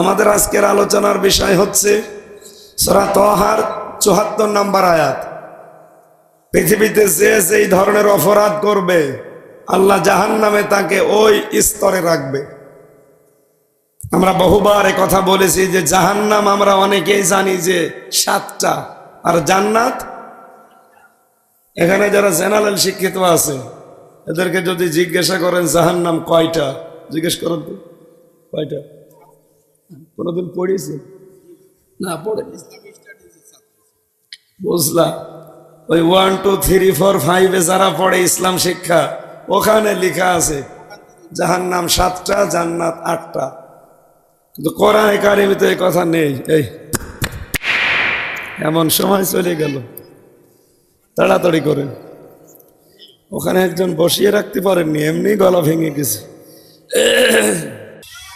আমাদের আজকের আলোচনার বিষয় হচ্ছে সরা তহার চুহাত্তর নাম্বার আয়াত। পৃথিবীতে যে যেই ধরনের অপরাধ করবে, আল্লাহ জাহান নামে তাকে ওই স্তরে রাখবে। আমরা বহুবার কথা বলেছি যে জাহান্নাম আমরা অনেকেই জানি যে সাতটা। আর জান্নাত? এখানে যারা জেনারেল শিক্ষিত আছে, এদেরকে যদি জিজ্ঞাসা করেন জাহান্নাম কয়টা, জিজ্ঞেস করেন তো। কয়টা? কোনোদিন পড়িয়েছে? না, পড়েনি। বুঝলাম। ওই ওয়ান টু থ্রি ফোর ফাইভে যারা পড়ে ইসলাম শিক্ষা, ওখানে লেখা আছে যাহার জাহান্নাম সাতটা, জান্নাত আটটা। কিন্তু কোরআন কারিমিতে এই কথা নেই। এই, এমন সময় চলে গেল। তাড়াতাড়ি করে। ওখানে একজন বসিয়ে রাখতে পারেননি, এমনি গলা ভেঙে গেছে।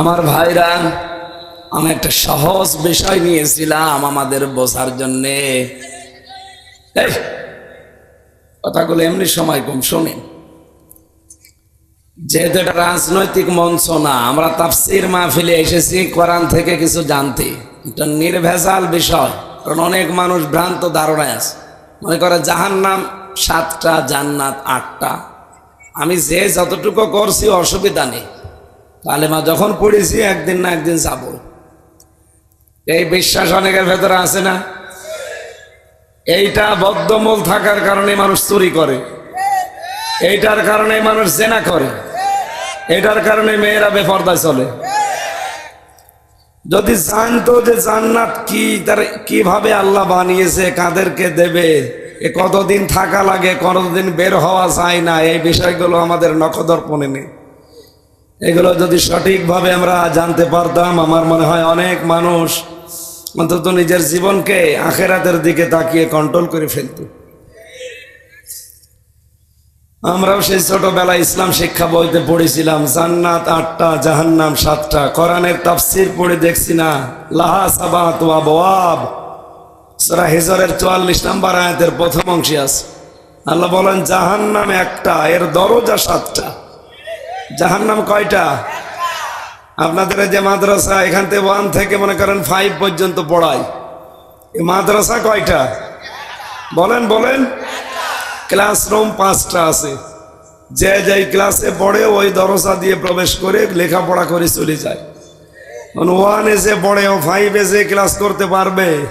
আমার ভাইরা, আমি একটা সহজ বিষয় নিয়েছিলাম আমাদের বোঝার জন্যে। কথাগুলো এমনি সময় কম শোনেন যেহেতু এটা রাজনৈতিক মঞ্চ না, আমরা তাফসির মাহফিলে এসেছি, কোরআন থেকে কিছু জানতে। এটা নির্ভেজাল বিষয়, কারণ অনেক মানুষ ভ্রান্ত ধারণায় আছে। মনে করে জাহান নাম সাতটা, জান্নাত আটটা। আমি যে যতটুকু করছি, অসুবিধা নেই। কালেমা যখন পড়েছি, একদিন না একদিন যাব। এই বিশ্বাস অনেকের ভেতরে আছে না? এইটা বদ্ধমূল থাকার কারণে মানুষ চুরি করে। এইটার কারণে মানুষ জেনা করে। এটার কারণে মেয়েরা বেপর্দায় চলে। যদি জানতো যে জান্নাত কি, তার কীভাবে আল্লাহ বানিয়েছে, কাদেরকে দেবে, এ কতদিন থাকা লাগে, কতদিন বের হওয়া যায় না, এই বিষয়গুলো আমাদের নখদর্পণে নেই। এগুলো যদি সঠিকভাবে আমরা জানতে পারতাম, আমার মনে হয় অনেক মানুষ অন্তত নিজের জীবনকে আখেরাতের দিকে তাকিয়ে কন্ট্রোল করে ফেলত। আমরাও সেই ছোটবেলায় ইসলাম শিক্ষা বইতে পড়েছিলাম, জান্নাত আটটা, জাহান্নাম সাতটা। কোরআনের তাফসির পড়ে দেখছি না। লাহা সাবাত ওয়া বওয়াব। সূরা হিজরের 44 নম্বর আয়াতের প্রথম অংশে আছে। আল্লাহ বলেন, জাহান্নাম একটা, এর দরজা সাতটা। জাহান্নাম কয়টা? আপনাদের যে মাদ্রাসা, এখান থেকে ওয়ান থেকে মনে করেন ফাইভ পর্যন্ত পড়ায়। মাদ্রাসা কয়টা? বলেন বলেন। ক্লাসরুম পাঁচটা আছে। যে যেই ক্লাসে পড়ে, ওই দরজা দিয়ে প্রবেশ করে লেখাপড়া করে চলে যায়। ওয়ান এসে পড়ে, ও ফাইভ এসে ক্লাস করতে পারবে,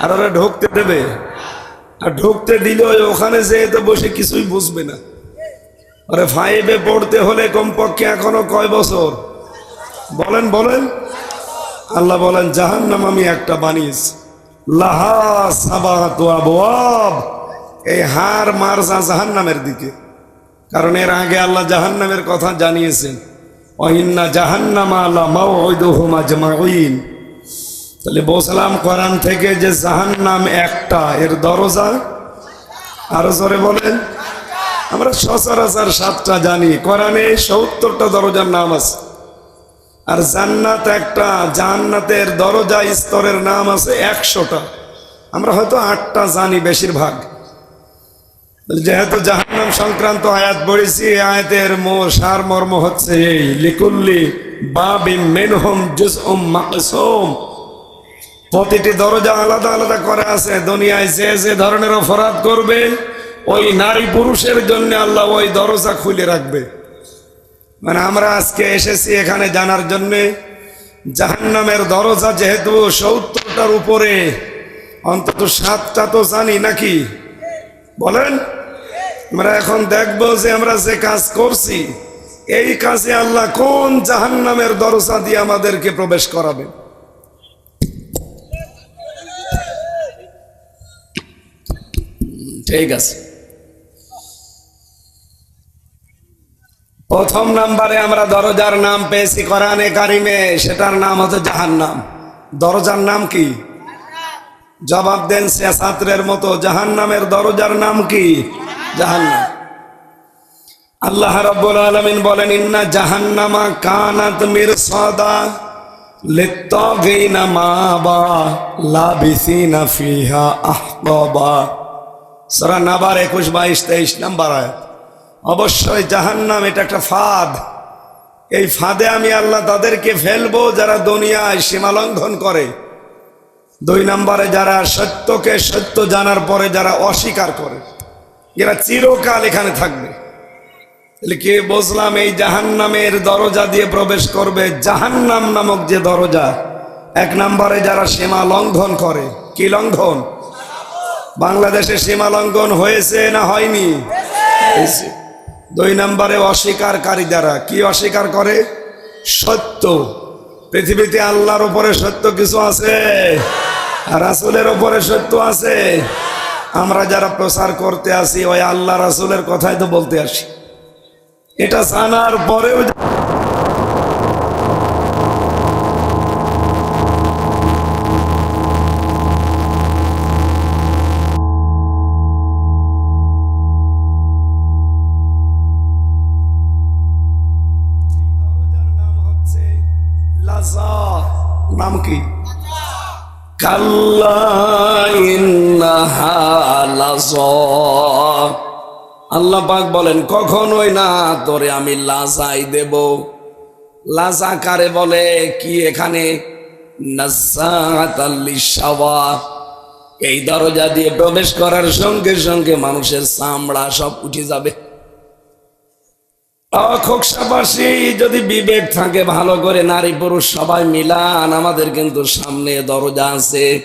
আর ওরা ঢুকতে দেবে। আর ঢুকতে দিলেও ওখানে যেয়ে তো বসে কিছুই বুঝবে না। আরে ফাইভে পড়তে হলে কমপক্ষে এখনও কয় বছর? বলেন বলেন। আল্লাহ বলেন, জাহান্নাম আমি একটা বানিয়েছি। লাহা আবওয়াব। এই হার মারজা জাহান্নামের দিকে। কারণ এর আগে আল্লাহ জাহান্নামের কথা জানিয়েছেন। অহিন্না জাহান্নামা আলা মাউইদুহুম আজমাইন তাহলে বসলাম কোরআন থেকে যে জাহান্নাম একটা, এর দরজা আরও জোরে বলেন। আমরা সচরাচর সাতটা জানি। কোরআনে সত্তরটা দরজার নাম আছে। আর জান্নাত একটা, জান্নাতের দরজা স্তরের নাম আছে একশোটা। আমরা হয়তো আটটা জানি বেশিরভাগ। যেহেতু জাহান্নাম সংক্রান্ত আয়াত পড়েছি, এই মো সার মর্ম হচ্ছে এই, লিকুল্লি বাবিম মেনহম জুসউম মাকসুম। প্রতিটি দরজা আলাদা আলাদা করা আছে। দুনিয়ায় যে যে ধরনের অপরাধ করবে ওই নারী পুরুষের জন্য আল্লাহ ওই দরজা খুলে রাখবে। মানে আমরা আজকে এসেছি এখানে জানার জন্য, জাহান্নামের দরজা যেহেতু সত্তরটার উপরে, অন্তত সাতটা তো জানি নাকি? বলেন? আমরা এখন দেখব যে আমরা যে কাজ করছি, এই কাজে আল্লাহ কোন জাহান্নামের দরজা দিয়ে আমাদেরকে প্রবেশ করাবে? ঠিক আছে। প্রথম নাম্বারে আমরা দরজার নাম পেয়েছি কোরআনে কারিমে, সেটার নাম হচ্ছে জাহান্নাম। দরজার নাম কি? জবাব দেন সে ছাত্রের মতো, জাহান্নামের দরজার নাম কি? জাহান্নাম। আল্লাহ রাব্বুল আলামিন বলেন, ইন্না জাহান্নামা কানাত মিরসাদা লিত্তাগিনা মাবা লাবিসিনা ফিহা আহকাবা সূরা নাবার 21 22 23 নাম্বার আয়াত। অবশ্যই জাহান্নাম, এটা একটা ফাঁদ। এই ফাঁদে আমি আল্লাহ তাদেরকে ফেলব যারা দুনিয়ায় সীমা লঙ্ঘন করে। দুই নম্বরে যারা সত্যকে সত্য জানার পরে যারা অস্বীকার করে। এরা চিরকাল এখানে থাকবে। কে বুঝলাম, এই জাহান্নামের দরজা দিয়ে প্রবেশ করবে জাহান্নাম নামক যে দরজা? এক নম্বরে যারা সীমা লঙ্ঘন করে। কি লঙ্ঘন? বাংলাদেশে সীমা লঙ্ঘন হয়েছে না হয়নি? হয়েছে। দুই নম্বরে অস্বীকারী যারা। কি অস্বীকার করে? সত্য। পৃথিবীতে আল্লাহর উপরে সত্য কিছু আছে? রাসুলের উপরে সত্য আছে? আমরা যারা প্রচার করতে আসি, ওই আল্লাহ রাসুলের কথাই তো বলতে আসি। এটা জানার পরেও নাম কি? আল্লাহ পাক বলেন, কখনোই না, তোরে আমি লাজাই দেব। লাজা কারে বলে? কি এখানে? এই দরজা দিয়ে প্রবেশ করার সঙ্গে সঙ্গে মানুষের চামড়া সব উঠে যাবে। খোকসাবাসী যদি বিবেক থাকে ভালো করে, নারী পুরুষ সবাই মিলান, আমাদের কিন্তু সামনে দরজা আছে।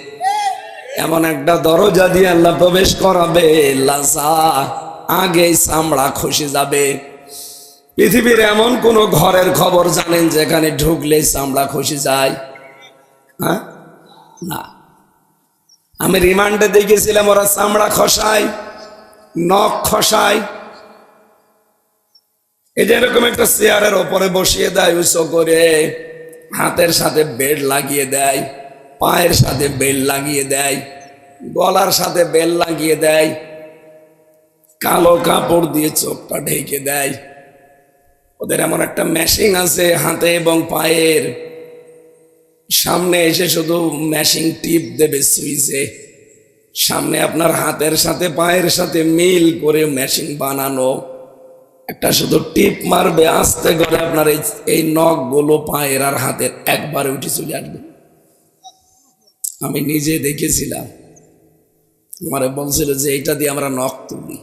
এমন একটা দরজা দিয়ে আল্লাহ প্রবেশ করাবে লাসা আগে চামড়া খসে যাবে। পৃথিবীর এমন কোন ঘরের খবর জানেন যেখানে ঢুকলে চামড়া খসে যায়? হ্যাঁ? না। আমি রিমান্ডে দেখেছিলাম, ওরা চামড়া খসায়, নখ খসায় যে এরকম একটা চেয়ারের ওপরে বসিয়ে দেয়, উঁচু করে। হাতের সাথে বেড লাগিয়ে দেয়, পায়ের সাথে বেল লাগিয়ে দেয়, গলার সাথে বেল লাগিয়ে দেয়, কালো কাপড় দিয়ে চোখটা ঢেকে দেয়। ওদের এমন একটা মেশিন আছে হাতে এবং পায়ের। সামনে এসে শুধু মেশিন টিপ দেবে সুইচে। সামনে আপনার হাতের সাথে, পায়ের সাথে মিল করে মেশিন বানানো। একটা শুধু টিপ মারবে, আস্তে করে আপনার এই এই নখগুলো পায়ের আর হাতের একবারে উঠে চলে আসবে। আমি নিজে দেখেছিলাম। আমারে বলছিল যে এইটা দিয়ে আমরা নখ তুলি।